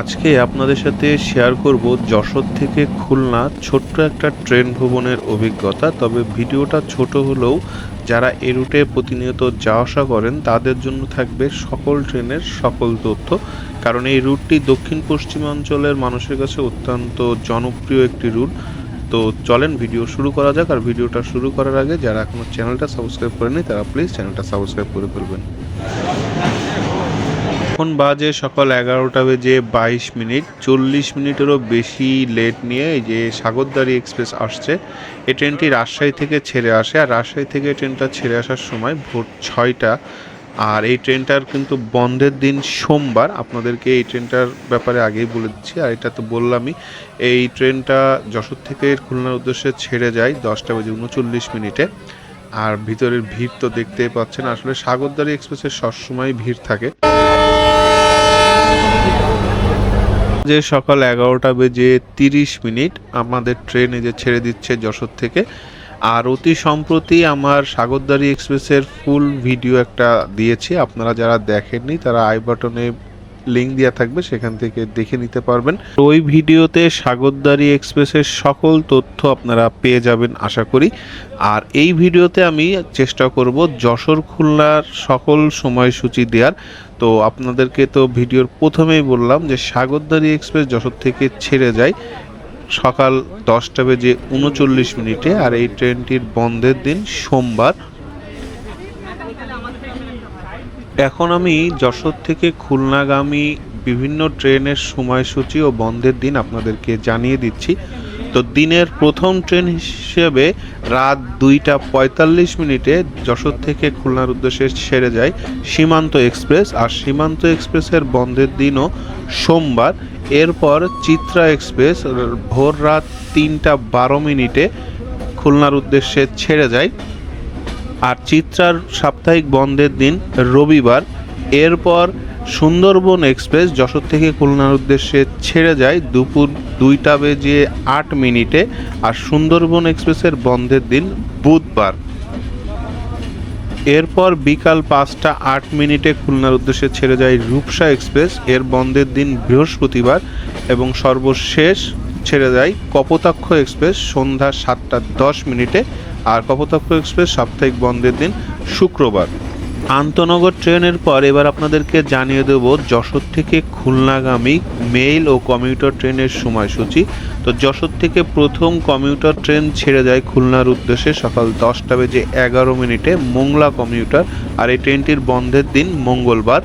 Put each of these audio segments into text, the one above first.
আজকে আপনাদের সাথে শেয়ার করব যশোর থেকে খুলনা ছোট্ট একটা ট্রেন ভ্রমণের অভিজ্ঞতা। তবে ভিডিওটা ছোট হলেও যারা এ রুটে প্রতিনিয়ত যাওয়া আসা করেন, তাদের জন্য থাকবে সকল ট্রেনের সকল তথ্য। কারণ এই রুটটি দক্ষিণ পশ্চিমাঞ্চলের মানুষের কাছে অত্যন্ত জনপ্রিয় একটি রুট। তো চলেন ভিডিও শুরু করা যাক। আর ভিডিওটা শুরু করার আগে যারা এখনও চ্যানেলটা সাবস্ক্রাইব করেনি তারা প্লিজ চ্যানেলটা সাবস্ক্রাইব করে ফেলবেন। এখন বাজে সকাল এগারোটা বেজে বাইশ মিনিট। চল্লিশ মিনিটেরও বেশি লেট নিয়ে এই যে সাগরদারি এক্সপ্রেস আসছে। এই ট্রেনটি রাজশাহী থেকে ছেড়ে আসে আর রাজশাহী থেকে ট্রেনটা ছেড়ে আসার সময় ভোর ছয়টা। আর এই ট্রেনটার কিন্তু বন্ধের দিন সোমবার। আপনাদেরকে এই ট্রেনটার ব্যাপারে আগেই বলে দিচ্ছি। আর এটা তো বললামই, এই ট্রেনটা যশোর থেকে খুলনার উদ্দেশ্যে ছেড়ে যায় দশটা বেজে উনচল্লিশ মিনিটে। আর ভিতরের ভিড় তো দেখতেই পাচ্ছেন। আসলে সাগরদারি এক্সপ্রেসের সবসময় ভিড় থাকে। যে সকাল এগারোটা বেজে তিরিশ মিনিট। আমাদের ট্রেন যে ছেড়ে দিচ্ছে যশোর থেকে। আর অতি সম্প্রতি আমার সাগরদারি এক্সপ্রেসের ফুল ভিডিও একটা দিয়েছি। আপনারা যারা দেখেননি, তারা আই বাটনে লিঙ্ক দেওয়া থাকবে, সেখান থেকে দেখে নিতে পারবেন। ওই ভিডিওতে সাগরদারি এক্সপ্রেসের সকল তথ্য আপনারা পেয়ে যাবেন, আশা করি। আর এই ভিডিওতে আমি চেষ্টা করব যশোর খুলনার সকল সময়সূচি দেওয়ার তো আপনাদেরকে তো ভিডিওর প্রথমেই বললাম যে সাগরদারি এক্সপ্রেস যশোর থেকে ছেড়ে যায় সকাল দশটা বেজে উনচল্লিশ মিনিটে, আর এই ট্রেনটির বন্ধের দিন সোমবার। এখন আমি যশোর থেকে খুলনাগামী বিভিন্ন ট্রেনের সময়সূচি ও বন্ধের দিন আপনাদেরকে জানিয়ে দিচ্ছি। তো দিনের প্রথম ট্রেন হিসেবে রাত দুইটা পঁয়তাল্লিশ মিনিটে যশোর থেকে খুলনার উদ্দেশ্যে সেরে যায় সীমান্ত এক্সপ্রেস। আর সীমান্ত এক্সপ্রেসের বন্ধের দিনও সোমবার। এরপর চিত্রা এক্সপ্রেস ভোর রাত তিনটা বারো মিনিটে খুলনার উদ্দেশ্যে ছেড়ে যায়। আর চিত্রার সাপ্তাহিক বন্ধের দিন রবিবার। এরপর সুন্দরবন এক্সপ্রেস যশোর থেকে খুলনার উদ্দেশ্যে ছেড়ে যায় দুপুর দুইটা বেজে আট মিনিটে আর সুন্দরবন এক্সপ্রেসের বন্ধের দিন বুধবার। এরপর বিকাল পাঁচটা আট মিনিটে খুলনার উদ্দেশ্যে ছেড়ে যায় রূপসা এক্সপ্রেস। এর বন্ধের দিন বৃহস্পতিবার এবং সর্বশেষ ছেড়ে যায় কপোতাক্ষ এক্সপ্রেস সন্ধ্যা সাতটা দশ মিনিটে আর কপোতাক্ষ এক্সপ্রেস সাপ্তাহিক বন্ধের দিন শুক্রবার। আন্তনগর ট্রেনের পর এবার আপনাদেরকে জানিয়ে দেব যশোর থেকে খুলনাগামী মেইল ও কমিউটার ট্রেনের সময়সূচি। তো যশোর থেকে প্রথম কমিউটার ট্রেন ছেড়ে যায় খুলনার উদ্দেশ্যে সকাল দশটা বেজে এগারো মিনিটে মোংলা কমিউটার। আর এই ট্রেনটির বন্ধের দিন মঙ্গলবার।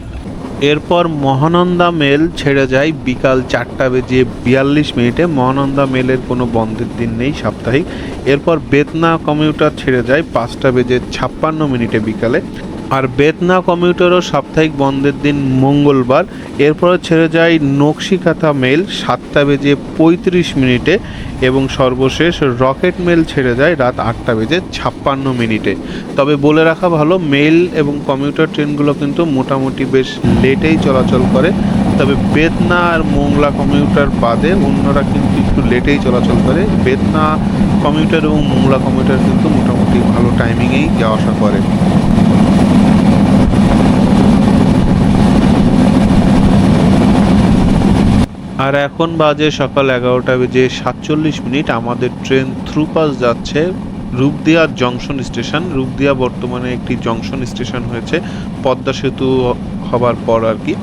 এরপর মহানন্দা মেল ছেড়ে যায়। বিকাল চারটা বেজে বিয়াল্লিশ মিনিটে মহানন্দা মেলের কোনো বন্ধের দিন নেই সাপ্তাহিক। এরপর বেতনা কমিউটার ছেড়ে যায় পাঁচটা বেজে ছাপ্পান্ন মিনিটে বিকালে। আর বেতনা কমিউটারও সাপ্তাহিক বন্ধের দিন মঙ্গলবার। এরপর ছেড়ে যায় নকশিকাথা মেল সাতটা বেজে পঁয়ত্রিশ মিনিটে এবং সর্বশেষ রকেট মেল ছেড়ে যায় রাত আটটা বেজে ছাপ্পান্ন মিনিটে। তবে বলে রাখা ভালো, মেল এবং কমিউটার ট্রেনগুলো কিন্তু মোটামুটি বেশ লেটেই চলাচল করে। তবে বেতনা আর মোংলা কমিউটার বাদে অন্যরা কিন্তু একটু লেটেই চলাচল করে। বেতনা কমিউটার এবং মোংলা কমিউটার কিন্তু মোটামুটি ভালো টাইমিংয়েই যাওয়া আসা করে। আর এখন বাজে সকাল এগারোটা বেজে সাতচল্লিশ মিনিট। আমাদের ট্রেন থ্রুপাস যাচ্ছে রূপদিয়া জংশন স্টেশন। রূপদিয়া বর্তমানে একটি জংশন স্টেশন হয়েছে। পদ্মা সেতু হবার পর আর কি।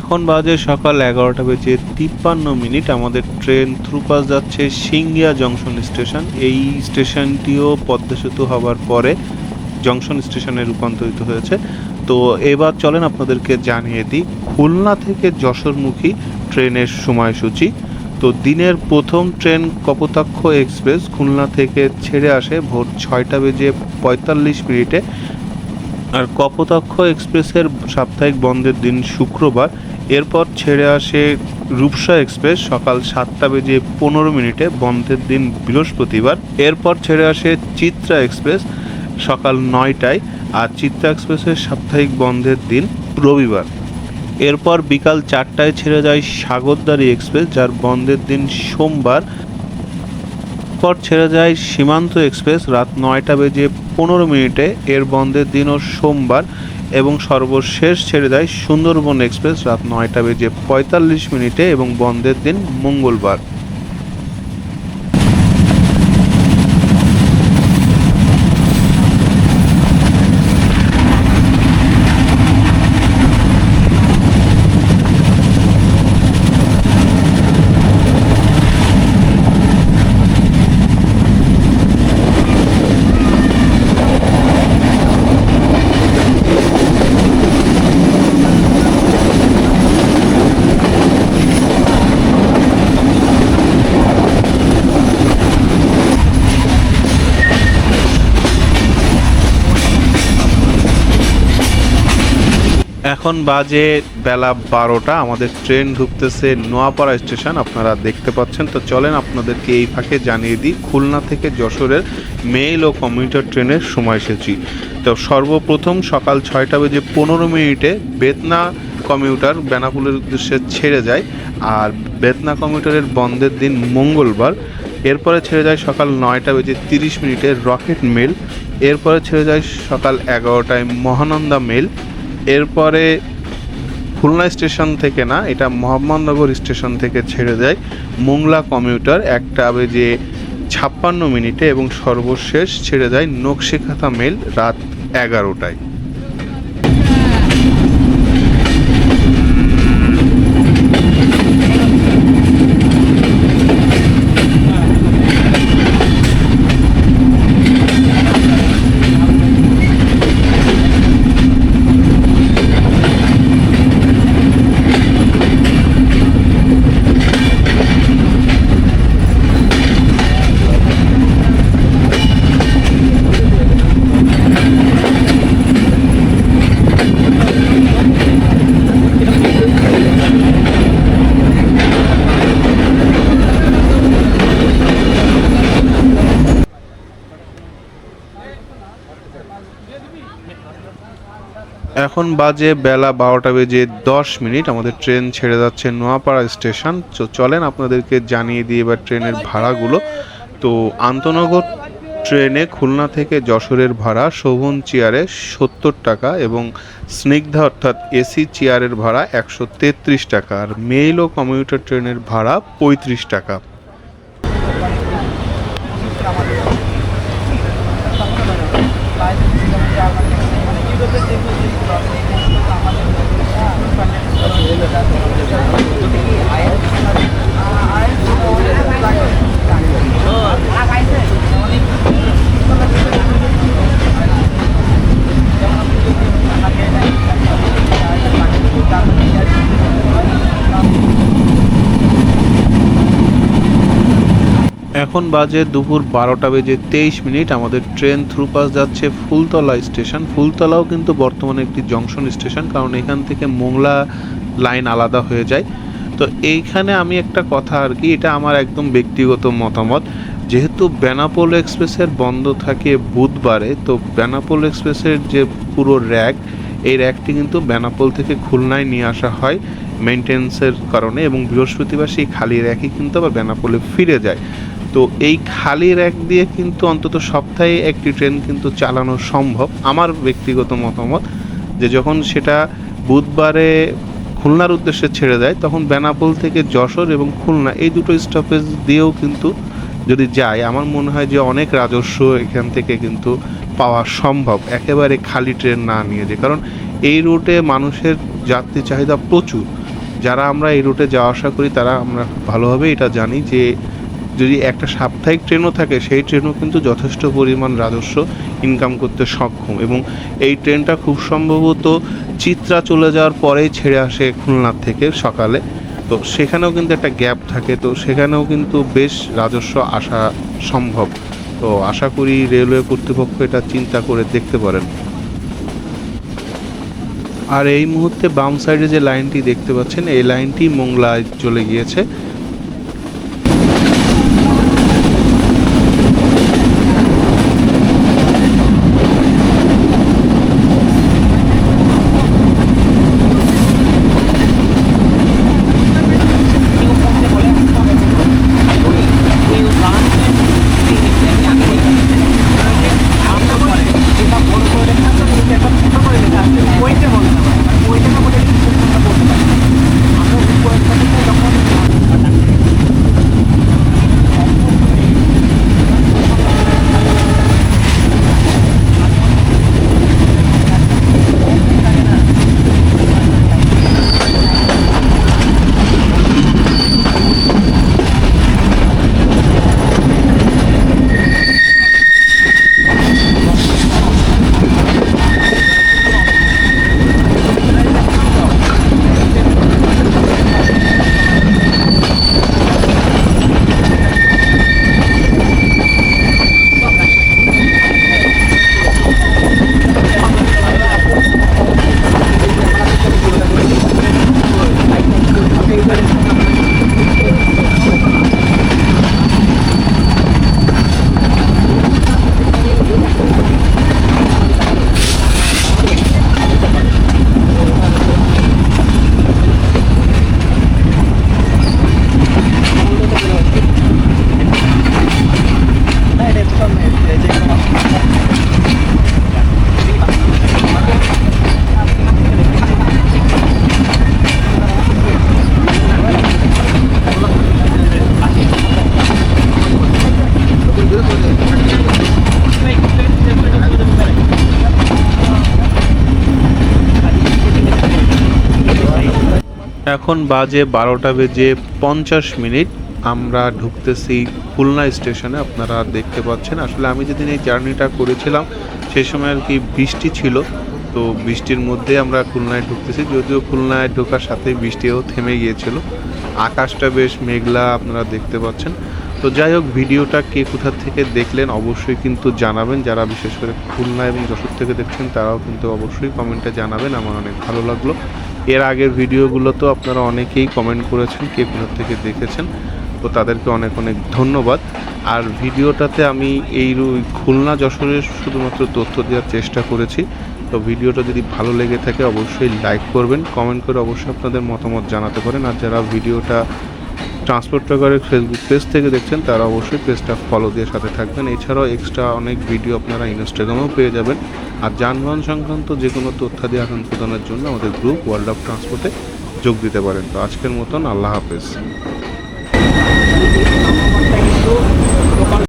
এখন বাজে সকাল এগারোটা বেজে তিপ্পান্ন মিনিট। আমাদের ট্রেন থ্রুপাস যাচ্ছে সিঙ্গিয়া জংশন স্টেশন। এই স্টেশনটিও পদ্মা সেতু হবার পরে জংশন স্টেশনে রূপান্তরিত হয়েছে। তো এবার চলেন আপনাদেরকে জানিয়ে দিই, খুলনা থেকে যশোরমুখী ট্রেনের সময়সূচি। তো দিনের প্রথম ট্রেন কপোতাক্ষ এক্সপ্রেস খুলনা থেকে ছেড়ে আসে ভোর ছয়টা বেজে পঁয়তাল্লিশ মিনিটে। আর কপোতাক্ষ এক্সপ্রেসের সাপ্তাহিক বন্ধের দিন শুক্রবার। এরপর ছেড়ে আসে রূপসা এক্সপ্রেস সকাল সাতটা বেজে পনেরো মিনিটে বন্ধের দিন বৃহস্পতিবার। এরপর ছেড়ে আসে চিত্রা এক্সপ্রেস সকাল নয়টায় আর চিত্রা এক্সপ্রেসের সাপ্তাহিক বন্ধের দিন রবিবার। এরপর বিকাল চারটায় ছেড়ে যায় সাগরদারি এক্সপ্রেস, যার বন্ধের দিন সোমবার। পর ছেড়ে যায় সীমান্ত এক্সপ্রেস, রাত নয়টা বেজে পনেরো মিনিটে এর বন্ধের দিনও সোমবার। এবং সর্বশেষ ছেড়ে দেয় সুন্দরবন এক্সপ্রেস। রাত নয়টা বেজে পঁয়তাল্লিশ মিনিটে এবং বন্ধের দিন মঙ্গলবার। এখন বাজে বেলা বারোটা। আমাদের ট্রেন ঢুকতেছে নোয়াপাড়া স্টেশন, আপনারা দেখতে পাচ্ছেন। তো চলেন আপনাদেরকে এই ফাঁকে জানিয়ে দিই, খুলনা থেকে যশোরের মেইল ও কমিউটার ট্রেনের সময়সূচি। তো সর্বপ্রথম সকাল ছয়টা বেজে পনেরো মিনিটে বেতনা কমিউটার বেনাপুলের উদ্দেশ্যে ছেড়ে যায় আর বেতনা কমিউটারের বন্ধের দিন মঙ্গলবার। এরপরে ছেড়ে যায় সকাল নয়টা বেজে তিরিশ মিনিটে রকেট মেল এরপরে ছেড়ে যায় সকাল এগারোটায় মহানন্দা মেল এরপরে খুলনা স্টেশন থেকে না, এটা মোহাম্মদনগর স্টেশন থেকে ছেড়ে দেয় মোংলা কমিউটার, একটা বেজে ছাপ্পান্ন মিনিটে এবং সর্বশেষ ছেড়ে দেয় নকশিখাতা মেল রাত এগারোটায়। এখন বাজে বেলা বারোটা বেজে দশ মিনিট। আমাদের ট্রেন ছেড়ে যাচ্ছে নোয়াপাড়া স্টেশন। তো চলেন আপনাদেরকে জানিয়ে দিই এবার ট্রেনের ভাড়াগুলো। তো আন্তনগর ট্রেনে খুলনা থেকে যশোরের ভাড়া শোভন চেয়ারে সত্তর টাকা এবং স্নিগ্ধা অর্থাৎ এসি চেয়ারের ভাড়া একশো তেত্রিশ টাকা। আর মেইল ও কমিউটার ট্রেনের ভাড়া পঁয়ত্রিশ টাকা। এখন বাজে দুপুর বারোটা বেজে তেইশ মিনিট। আমাদের ট্রেন থ্রুপাস যাচ্ছে ফুলতলা স্টেশন। ফুলতলাও কিন্তু বর্তমানে একটি জংশন স্টেশন, কারণ এখান থেকে মোংলা লাইন আলাদা হয়ে যায়। তো এইখানে আমি একটা কথা আর কি, এটা আমার একদম ব্যক্তিগত মতামত। যেহেতু বেনাপোল এক্সপ্রেসের বন্ধ থাকে বুধবারে, তো বেনাপোল এক্সপ্রেসের যে পুরো র্যাক, এই র্যাকটি কিন্তু বেনাপোল থেকে খুলনায় নিয়ে আসা হয় মেনটেন্সের কারণে এবং বৃহস্পতিবার সেই খালি র্যাকই কিন্তু আবার বেনাপোলে ফিরে যায়। তো এই খালি র্যাক দিয়ে কিন্তু অন্তত সপ্তাহে একটি ট্রেন কিন্তু চালানো সম্ভব। আমার ব্যক্তিগত মতামত যে যখন সেটা বুধবারে খুলনার উদ্দেশ্যে ছেড়ে দেয়, তখন বেনাপোল থেকে যশোর এবং খুলনা এই দুটো স্টপেজ দিয়েও কিন্তু যদি যায়, আমার মনে হয় যে অনেক রাজস্ব এখান থেকে কিন্তু পাওয়া সম্ভব, একেবারে খালি ট্রেন না নিয়ে যে। কারণ এই রুটে মানুষের যাত্রী চাহিদা প্রচুর। যারা আমরা এই রুটে যাওয়া আসা করি, তারা আমরা ভালোভাবে এটা জানি যে যদি একটা সাপ্তাহিক ট্রেনও থাকে, সেই ট্রেনও কিন্তু যথেষ্ট পরিমাণ রাজস্ব ইনকাম করতে সক্ষম। এবং এই ট্রেনটা খুব সম্ভবত চিত্রা চলে যাওয়ার পরেই ছেড়ে আসে খুলনা থেকে সকালে। তো সেখানেও কিন্তু একটা গ্যাপ থাকে, তো সেখানেও কিন্তু বেশ রাজস্ব আসা সম্ভব। তো আশা করি রেলওয়ে কর্তৃপক্ষ এটা চিন্তা করে দেখতে পারেন। আর এই মুহূর্তে বাম সাইডে যে লাইনটি দেখতে পাচ্ছেন, এই লাইনটি মোংলায় চলে গিয়েছে। এখন বাজে বারোটা বেজে পঞ্চাশ মিনিট। আমরা ঢুকতেছি খুলনা স্টেশনে, আপনারা দেখতে পাচ্ছেন। আসলে আমি যেদিন এই জার্নিটা করেছিলাম সেই সময় আর কি বৃষ্টি ছিল। তো বৃষ্টির মধ্যে আমরা খুলনায় ঢুকতেছি, যদিও খুলনায় ঢোকার সাথে বৃষ্টিও থেমে গিয়েছিল। আকাশটা বেশ মেঘলা, আপনারা দেখতে পাচ্ছেন। তো যাই হোক, ভিডিওটা কে কোথা থেকে দেখলেন অবশ্যই কিন্তু জানাবেন। যারা বিশেষ করে খুলনা এবং যশোর থেকে দেখছেন, তারাও কিন্তু অবশ্যই কমেন্টে জানাবেন। আমার অনেক ভালো লাগল। এর আগের ভিডিওগুলো তো আপনারা অনেকেই কমেন্ট করেছেন, কে কোথা থেকে দেখেছেন, তো তাদেরকে অনেক অনেক ধন্যবাদ। আর ভিডিওটাতে আমি এই খুলনা যশোরের শুধুমাত্র তথ্য দেওয়ার চেষ্টা করেছি। তো ভিডিওটা যদি ভালো লেগে থাকে, অবশ্যই লাইক করবেন কমেন্ট করে অবশ্যই আপনাদের মতামত জানাতে পারেন। আর যারা ভিডিওটা ট্রান্সপোর্ট ট্রাকারের ফেসবুক পেজ থেকে দেখছেন, তারা অবশ্যই পেজটা ফলো দিয়ে সাথে থাকবেন। এছাড়াও এক্সট্রা অনেক ভিডিও আপনারা ইনস্টাগ্রামেও পেয়ে যাবেন। আর যানবাহন সংক্রান্ত যে কোনো তথ্যাদি আদান প্রদানের জন্য আমাদের গ্রুপ ওয়ার্ল্ড অফ ট্রান্সপোর্টে যোগ দিতে পারেন। তো আজকের মতন আল্লাহ হাফেজ।